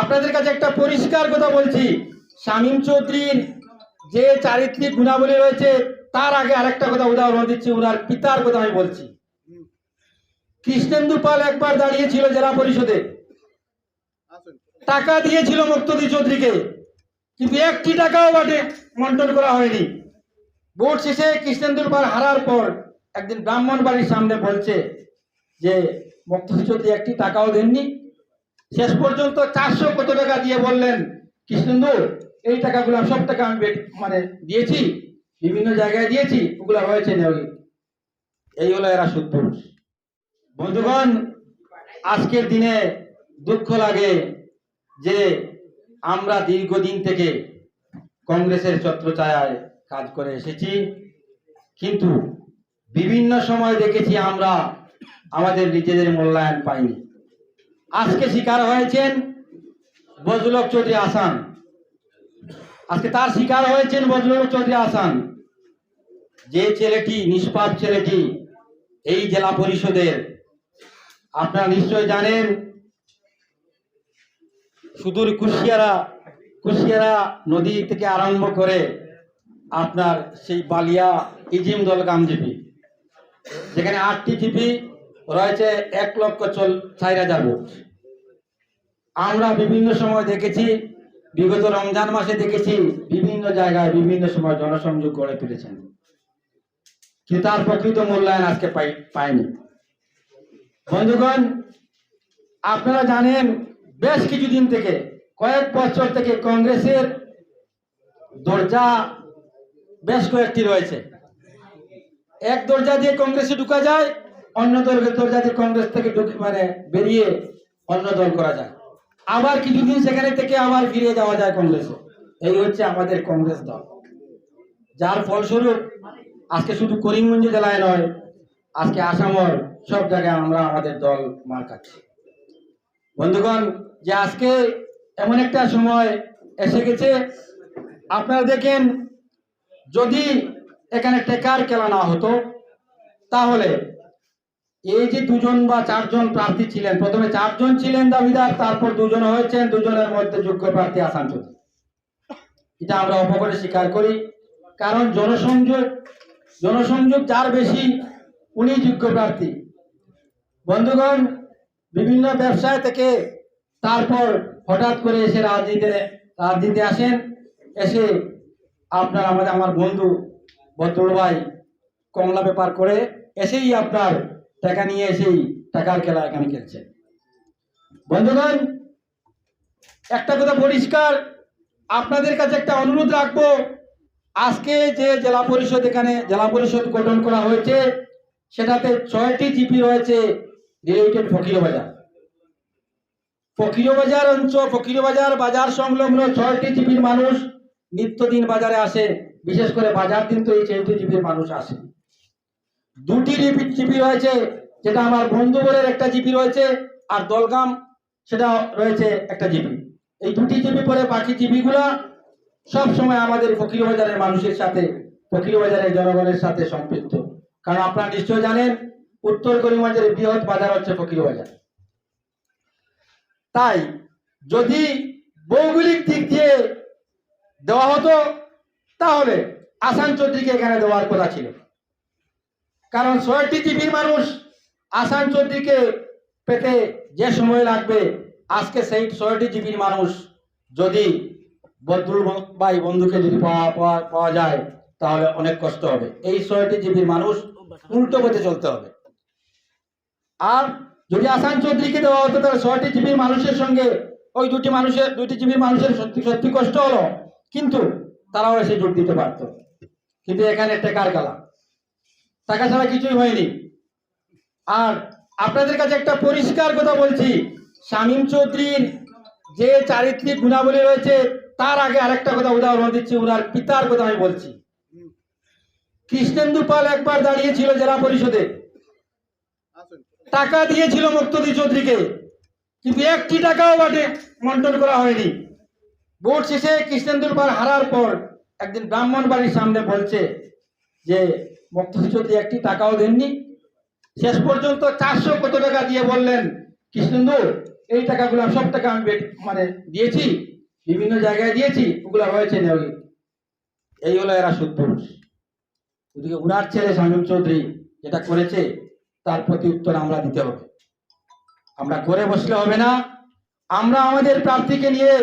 আপনাদের কাছে একটা পরিষ্কার কথা বলছি। শামীম চৌধুরীর যে চারিত্রিক গুণাবলী রয়েছে, তার আগে আরেকটা কথা উদাহরণ দিচ্ছি, ওনার পিতার কথা আমি বলছি। কৃষ্ণেন্দু পাল একবার দাঁড়িয়েছিল জেলা পরিষদে। টাকা দিয়েছিল মুক্তদি চৌধুরীকে, কিন্তু একটি টাকাও বাটে মন্টন করা হয়নি। ভোট শেষে কৃষ্ণেন্দুর পাল হারার পর একদিন ব্রাহ্মণ বাড়ির সামনে বলছে যে, মুক্তদি চৌধুরী একটি টাকাও দেননি শেষ পর্যন্ত চারশো কত টাকা দিয়ে বললেন কৃষ্ণেন্দু এই টাকাগুলো সব টাকা আমি মানে দিয়েছি, বিভিন্ন জায়গায় দিয়েছি, ওগুলো হয়েছে নেওয়া এই হলো এরা সুদপুরুষ বন্ধুগণ, আজকের দিনে দুঃখ লাগে যে আমরা দীর্ঘদিন থেকে কংগ্রেসের ছত্রছায়ায় কাজ করে এসেছি, কিন্তু বিভিন্ন সময় দেখেছি আমরা আমাদের নিজেদের মূল্যায়ন পাইনি। আজকে শিকার হয়েছেন বজলক চৌধুরী আসান। আজকে তার শিকার হয়েছেন বজলক চৌধুরী আসান। যে ছেলেটি, নিষ্পাপ ছেলেটি এই জেলা পরিষদের, আপনারা নিশ্চয় জানেন, সুদূর কুশিয়ারা কুশিয়ারা নদী থেকে আরম্ভ করে আপনার সেই বালিয়া ইজিম দলগাম জিপি যেখানে আটটি জিপি রয়েছে, এক লক্ষ চল, চার ভোট। আমরা বিভিন্ন সময় দেখেছি, বিগত রমজান মাসে দেখেছি, বিভিন্ন জায়গায় বিভিন্ন সময় জনসংযোগ গড়ে তুলেছেন। কিন্তু তার প্রকৃত মূল্যায়ন আজকে পাই পায়নি বন্ধুগণ, আপনারা জানেন, বেশ কিছুদিন থেকে, কয়েক বছর থেকে কংগ্রেসের দরজা বেশ কয়েকটি রয়েছে। এক দরজা দিয়ে কংগ্রেসে ঢুকা যায়, অন্য দলের দরজা দিয়ে কংগ্রেস থেকে ঢুকে মানে বেরিয়ে অন্য দল করা যায়। আবার কিছুদিন সেখানে থেকে আবার ফিরে যাওয়া যায় কংগ্রেসে। এই হচ্ছে আমাদের কংগ্রেস দল। যার ফলস্বরূপ আজকে শুধু করিমগঞ্জ জেলায় নয়, আজকে আসামর সব জায়গায় আমরা আমাদের দল মার খাচ্ছি। বন্ধুগণ, যে আজকে এমন একটা সময় এসে গেছে, আপনারা দেখেন, যদি এখানে টেকার খেলা না হতো, তাহলে এই যে দুজন বা চারজন প্রার্থী ছিলেন, প্রথমে চারজন ছিলেন দাবিদার, তারপর দুজন হয়েছেন, দুজনের মধ্যে যোগ্য প্রার্থী আসান চৌধুরী। এটা আমরা অপকরে স্বীকার করি। কারণ জনসংযোগ জনসংযোগ যার বেশি, উনি যোগ্য প্রার্থী। বন্ধুগণ, বিভিন্ন ব্যবসায় থেকে তারপর হঠাৎ করে এসে রাজনীতিতে রাজনীতি আসেন, এসে আপনার আমাদের, আমার বন্ধু বদরুল ভাই কমলা ব্যাপার করে এসেই আপনার টাকা নিয়ে এসেই টাকার খেলা এখানে খেলছে। বন্ধুগণ, একটা কথা পরিষ্কার, আপনাদের কাছে একটা অনুরোধ রাখব। আজকে যে জেলা পরিষদ এখানে, জেলা পরিষদ গঠন করা হয়েছে, সেটাতে ছয়টি জিপি রয়েছে রিলেটেড ফকির বাজার। ফকির বাজার অঞ্চল ফকির বাজার বাজার সংলগ্ন ছয়টি জিপির মানুষ নিত্যদিন বাজারে আসে, বিশেষ করে বাজার দিন তো এই ছয়টি জিপির মানুষ আসে। দুটি জিপি রয়েছে, যেটা আমার বন্ধু বলের একটা জিপি রয়েছে, আর দলগাম সেটা রয়েছে একটা জিপি। এই দুটি জিপি পরে বাকি জিপিগুলা সব সময় আমাদের ফকির বাজারের মানুষের সাথে, ফকির বাজারের জনগণের সাথে সম্পৃক্ত। কারণ আপনারা নিশ্চয় জানেন, উত্তর করিমগঞ্জের বৃহৎ বাজার হচ্ছে ফকির বাজার। তাই, যদি ভৌগোলিক দিক দিয়ে দেওয়া হতো, তাহলে আসান চৌধুরীকে এখানে দেওয়ার কথা ছিল। কারণ ছয়টি জিবির মানুষ আসান চৌধুরীকে পেতে যে সময় লাগবে, আজকে সেই ছয়টি জিবির মানুষ যদি বদরুল ভাই বন্ধুকে যদি পাওয়া পাওয়া যায়, তাহলে অনেক কষ্ট হবে। এই ছয়টি জিবির মানুষ উল্টো পথে চলতে হবে। আর যদি আসান চৌধুরীকে দেওয়া হতো, তাহলে ছয়টি জিবির মানুষের সঙ্গে ওই দুটি মানুষের দুটি জিবির মানুষের সত্যি সত্যি কষ্ট হলো, কিন্তু তারাও এসে যোগ দিতে পারতো। কিন্তু এখানে টেকার গালা টাকা ছাড়া কিছুই হয়নি। আর আপনাদের কাছে একটা পরিষ্কার কথা বলছি শামীম চৌধুরীর যে চারিত্রিক গুণাবলী রয়েছে তার আগে আরেকটা কথা উদাহরণ দিচ্ছি ওনার পিতার কথা আমি বলছি। কৃষ্ণেন্দু পাল একবার দাঁড়িয়েছিল জেলা পরিষদে। টাকা দিয়েছিল মুক্তদি চৌধুরীকে কিন্তু একটি টাকাও বাটে মন্টন করা হয়নি। ভোট শেষে কৃষ্ণেন্দুর পাল হারার পর একদিন ব্রাহ্মণ বাড়ির সামনে বলছে যে মুক্তদি চৌধুরী একটি টাকাও দেননি, শেষ পর্যন্ত চারশো কত টাকা দিয়ে বললেন, কৃষ্ণেন্দু, এই টাকাগুলো সব টাকা আমি মানে দিয়েছি, বিভিন্ন জায়গায় দিয়েছি, ওগুলো হয়েছে না ওই। এই হলো এরা সুদপুরুষ ওদিকে উনার ছেলে শামীম চৌধুরী যেটা করেছে, তার প্রতি উত্তর আমরা দিতে হবে। আমরা করে বসলে হবে না। আমরা আমাদের প্রার্থীকে নিয়ে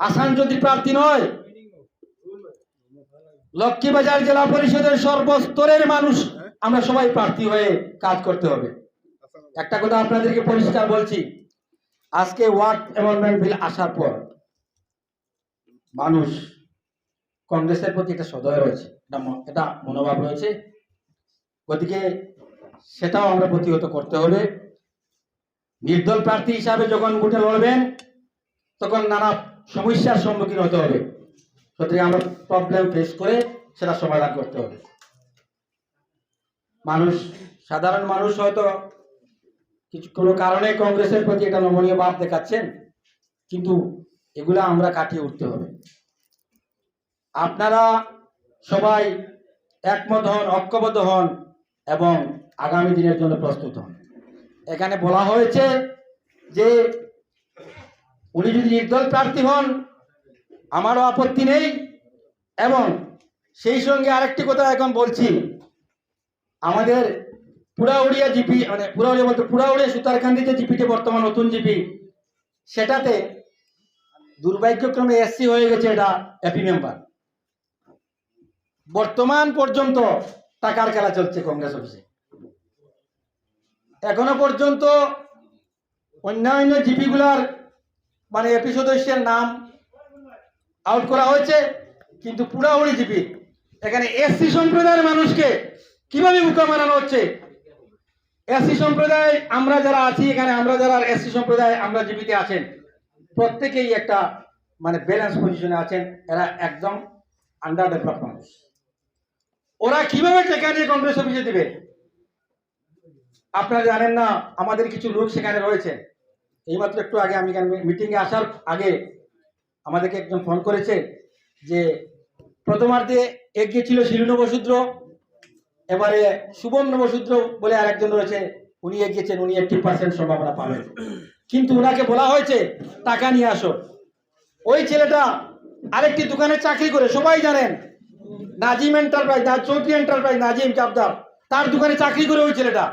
আসান যদি প্রার্থী নয় লক্ষ্মীবাজার জেলা পরিষদের সর্বস্তরের মানুষ, আমরা সবাই প্রার্থী হয়ে কাজ করতে হবে। একটা কথা আপনাদেরকে পরিষ্কার বলছি, আজকে ওয়ার্ড অ্যামেন্ডমেন্ট বিল আসার পর মানুষ কংগ্রেসের প্রতি একটা সদয় রয়েছে, এটা এটা মনোভাব রয়েছে। গতিকে সেটাও আমরা প্রতিহত করতে হবে। নির্দল প্রার্থী হিসাবে যখন ভোটে লড়বেন, তখন নানা সমস্যার সম্মুখীন হতে হবে। সুতরাং আমরা প্রবলেম ফেস করে সেটা সমাধান করতে হবে। মানুষ, সাধারণ মানুষ হয়তো কিছু, কোনো কারণে কংগ্রেসের প্রতি একটা নমনীয় ভাব দেখাচ্ছেন, কিন্তু এগুলা আমরা কাটিয়ে উঠতে হবে। আপনারা সবাই একমত হন, ঐক্যবদ্ধ হন এবং আগামী দিনের জন্য প্রস্তুত হন। এখানে বলা হয়েছে যে, উনি যদি নির্দল প্রার্থী হন আমারও আপত্তি নেই, এবং সেই সঙ্গে আরেকটি কথা এখন বলছি। আমাদের পুরাউড়িয়া জিপি মানে পুরাউড়িয়া বলতে পুরাউড়িয়া সুতারকান্দিতে জিপিতে বর্তমান নতুন জিপি সেটাতে দুর্ভাগ্যক্রমে এসসি হয়ে গেছে এটা এপি মেম্বার বর্তমান পর্যন্ত টাকার খেলা চলছে কংগ্রেস অফিসে। এখনও পর্যন্ত অন্যান্য জিপিগুলার মানে এপি সদস্যের নাম আউট করা হয়েছে, কিন্তু পুরাউড়ি জিপি এখানে এসসি সম্প্রদায়ের মানুষকে কীভাবে মুখা মারানো হচ্ছে? এসসি সম্প্রদায়, আমরা যারা আছি এখানে, আমরা যারা এসসি সম্প্রদায়, আমরা জীবিতে আছেন। প্রত্যেকেই একটা মানে ব্যালেন্স পজিশনে আছেন। এরা একদম আন্ডার ডেভেলপ মানুষ। ওরা কীভাবে টাকা নিয়ে কংগ্রেস অফিসে দিবে? আপনারা জানেন না, আমাদের কিছু লোক সেখানে রয়েছে। এইমাত্র একটু আগে আমি মিটিংয়ে আসার আগে আমাদেরকে একজন ফোন করেছে যে প্রথমার্ধে এগিয়ে ছিল শিলু নবশূদ্র, এবারে শুভম নবশূদ্র বলে আরেকজন রয়েছে, উনি এগিয়েছেন, উনি এইটটি পার্সেন্ট সম্ভাবনা পাবেন। কিন্তু ওনাকে বলা হয়েছে, টাকা নিয়ে আসো। ওই ছেলেটা আরেকটি দোকানে চাকরি করে, সবাই জানেন, নাজিম এন্টারপ্রাইজ চৌধুরী এন্টারপ্রাইজ নাজিম চাপদার তার দোকানে চাকরি করে ওই ছেলেটা।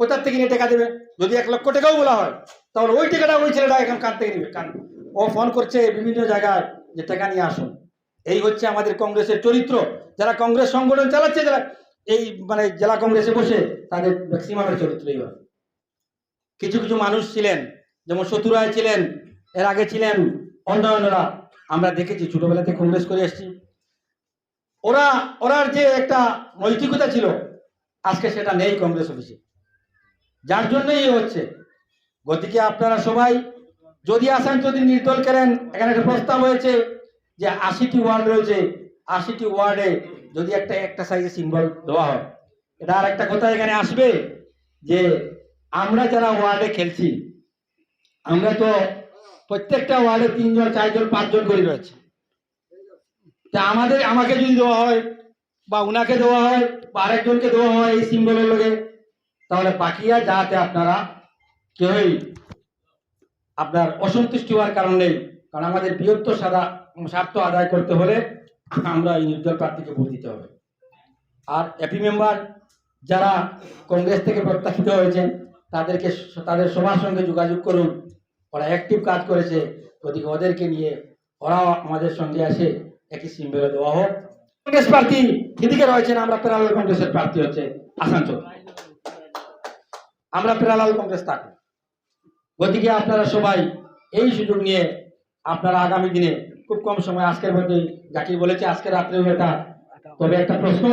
কোথার থেকে নিয়ে টাকা দেবে? যদি এক লক্ষ টাকাও বলা হয়, তাহলে ওই টাকাটা ওই ছেলেটা এখন কান থেকে নেবে। কান ও ফোন করছে বিভিন্ন জায়গায় যে টাকা নিয়ে আসুন। এই হচ্ছে আমাদের কংগ্রেসের চরিত্র। যারা কংগ্রেস সংগঠন চালাচ্ছে, যারা এই মানে জেলা কংগ্রেসে বসে, তাদের ম্যাক্সিমামের চরিত্র এইভাবে কিছু কিছু মানুষ ছিলেন, যেমন শত্রুরায় ছিলেন, এর আগে ছিলেন অন্যান্যরা। আমরা দেখেছি ছোটবেলাতে কংগ্রেস করে এসেছি। ওরা ওরার যে একটা নৈতিকতা ছিল, আজকে সেটা নেই কংগ্রেস অফিসে। যার জন্যই হচ্ছে। গতিকে আপনারা সবাই যদি আসেন, যদি নির্দল করেন এখানে একটা প্রস্তাব হয়েছে যে আশিটি ওয়ার্ড রয়েছে। আশিটি ওয়ার্ডে যদি একটা একটা সাইজে সিম্বল দেওয়া হয়। এটা আর একটা কথা এখানে আসবে যে আমরা যারা ওয়ার্ডে খেলছি, আমরা তো প্রত্যেকটা ওয়ার্ডে তিনজন, চারজন, পাঁচজন করে রয়েছে। তা আমাদের, আমাকে যদি দেওয়া হয় বা উনাকে দেওয়া হয় বা আরেকজনকে দেওয়া হয় এই সিম্বলের লোকে, তাহলে বাকিরা যাতে আপনারা কেউই আপনার অসন্তুষ্টি হওয়ার কারণ নেই, কারণ আমাদের বৃহত্তর সাদা, স্বার্থ আদায় করতে হলে আমরা এই নির্দল প্রার্থীকে ভোট দিতে হবে। আর এপি মেম্বার যারা কংগ্রেস থেকে প্রত্যাখিত হয়েছেন, তাদেরকে তাদের সবার সঙ্গে যোগাযোগ করুন। ওরা অ্যাক্টিভ কাজ করেছে গতিকে ওদেরকে নিয়ে ওরাও আমাদের সঙ্গে আসে, একই সিম্বলে দেওয়া হোক। কংগ্রেস প্রার্থী এদিকে রয়েছেন, আমরা প্যারালাল কংগ্রেসের প্রার্থী হচ্ছে আসানসোল আমরা প্যারালাল কংগ্রেস থাকি গতিকে আপনারা সবাই এই সুযোগ নিয়ে আপনারা আগামী দিনে খুব কম সময় আজকের মধ্যে যাকে বলেছে আজকে রাত্রে তবে একটা প্রশ্ন